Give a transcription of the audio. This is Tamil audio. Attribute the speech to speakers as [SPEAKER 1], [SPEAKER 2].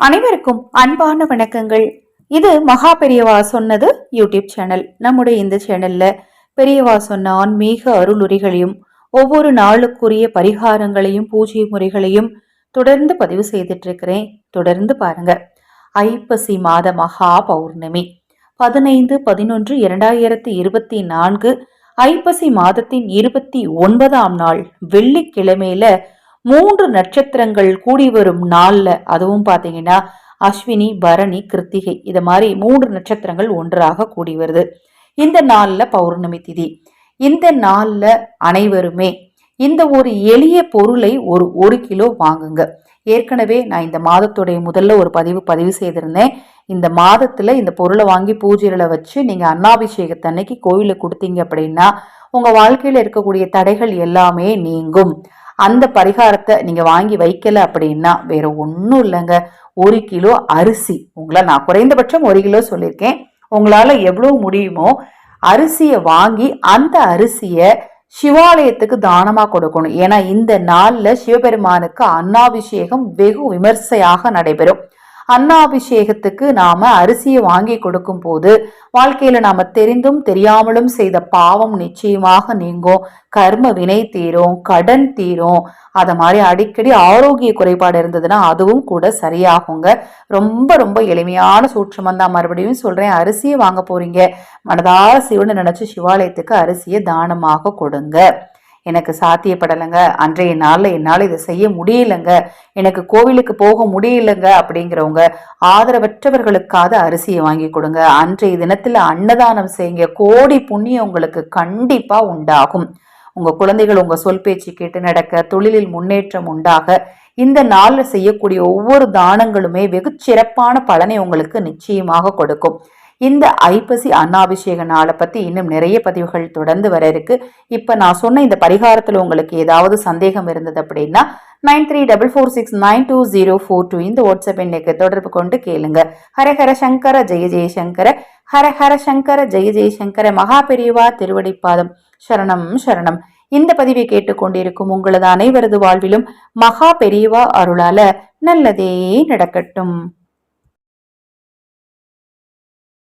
[SPEAKER 1] அனைவருக்கும் அன்பான வணக்கங்கள். இது மகா பெரியவா சொன்னது யூடியூப் சேனல். நம்முடைய இந்த சேனல்ல பெரியவா சொன்ன ஆன்மீக அருளுரைகளையும் ஒவ்வொரு நாளுக்குரிய பரிகாரங்களையும் பூஜை முறைகளையும் தொடர்ந்து பதிவு செய்துட்டு இருக்கிறேன் தொடர்ந்து பாருங்க. ஐப்பசி மாத மகா பௌர்ணமி. பதினைந்து பதினொன்று இரண்டாயிரத்தி இருபத்தி நான்கு ஐப்பசி மாதத்தின் இருபத்தி ஒன்பதாம் நாள் வெள்ளிக்கிழமையில மூன்று நட்சத்திரங்கள் கூடி வரும் நாளில் அதுவும் பார்த்தீங்கன்னா அஸ்வினி பரணி கிருத்திகை. இது மாதிரி மூன்று நட்சத்திரங்கள் ஒன்றாக கூடி வருது. இந்த நாளில் பௌர்ணமி திதி. இந்த நாளில் அனைவருமே இந்த ஒரு எளிய பொருளை ஒரு ஒரு கிலோ வாங்குங்க. ஏற்கனவே நான் இந்த மாதத்துடைய முதல்ல ஒரு பதிவு பதிவு செய்திருந்தேன். இந்த மாதத்தில் இந்த பொருளை வாங்கி பூஜைகளை வச்சு நீங்க அன்னாபிஷேகத்தன்னைக்கு கோயிலில் கொடுத்தீங்க அப்படின்னா உங்கள் வாழ்க்கையில் இருக்கக்கூடிய தடைகள் எல்லாமே நீங்கும். அந்த பரிகாரத்தை நீங்க வாங்கி வைக்கல அப்படின்னா வேற ஒன்றும் இல்லைங்க. ஒரு கிலோ அரிசி. உங்களை நான் குறைந்தபட்சம் ஒரு கிலோ சொல்லியிருக்கேன். உங்களால எவ்வளோ முடியுமோ அரிசியை வாங்கி அந்த அரிசியை சிவாலயத்துக்கு தானமாக கொடுக்கணும். ஏன்னா இந்த நாளில் சிவபெருமானுக்கு அன்னாபிஷேகம் வெகு விமர்சையாக நடைபெறும். அன்னாபிஷேகத்துக்கு நாம அரிசியை வாங்கி கொடுக்கும் போது வாழ்க்கையில நாம தெரிந்தும் தெரியாமலும் செய்த பாவம் நிச்சயமாக நீங்கும். கர்ம வினை தீரும் கடன் தீரும். அத மாதிரி அடிக்கடி ஆரோக்கிய குறைபாடு இருந்ததுன்னா அதுவும் கூட சரியாகுங்க. ரொம்ப ரொம்ப எளிமையான சூட்சமம் தான். மறுபடியும் சொல்றேன் அரிசியை வாங்க போறீங்க. மனதார சிவனை நினைச்சு சிவாலயத்துக்கு அரிசியை தானமாக கொடுங்க. எனக்கு சாத்தியப்படலைங்க. அன்றைய நாளில் என்னால் இதை செய்ய முடியலங்க. எனக்கு கோவிலுக்கு போக முடியலங்க அப்படிங்கிறவங்க ஆதரவற்றவர்களுக்காக அரிசியை வாங்கி கொடுங்க. அன்றைய தினத்தில் அன்னதானம் செய்யுங்க. கோடி புண்ணியம் உங்களுக்கு கண்டிப்பாக உண்டாகும். உங்கள் குழந்தைகள் உங்கள் சொல் பேச்சு கேட்டு நடக்க தொழிலில் முன்னேற்றம் உண்டாக இந்த நாளில் செய்யக்கூடிய ஒவ்வொரு தானங்களுமே வெகு சிறப்பான பலனை உங்களுக்கு நிச்சயமாக கொடுக்கும். இந்த ஐப்பசி அன்னாபிஷேக நாளை பற்றி இன்னும் நிறைய பதிவுகள் தொடர்ந்து வர இருக்கு. இப்போ நான் சொன்ன இந்த பரிகாரத்தில் உங்களுக்கு ஏதாவது சந்தேகம் இருந்தது அப்படின்னா nine three double four six nine two zero four two இந்த வாட்ஸ்அப் எண்ணுக்கு தொடர்பு கொண்டு கேளுங்க. ஹரஹர சங்கர ஜெய ஜெயசங்கர ஹரஹர சங்கர ஜெய ஜெயசங்கர மகா பெரியவா திருவடிப்பாதம். சரணம் சரணம். இந்த பதிவை கேட்டுக்கொண்டிருக்கும் உங்களது அனைவரது வாழ்விலும் மகா பெரியவா அருளால நல்லதே நடக்கட்டும்.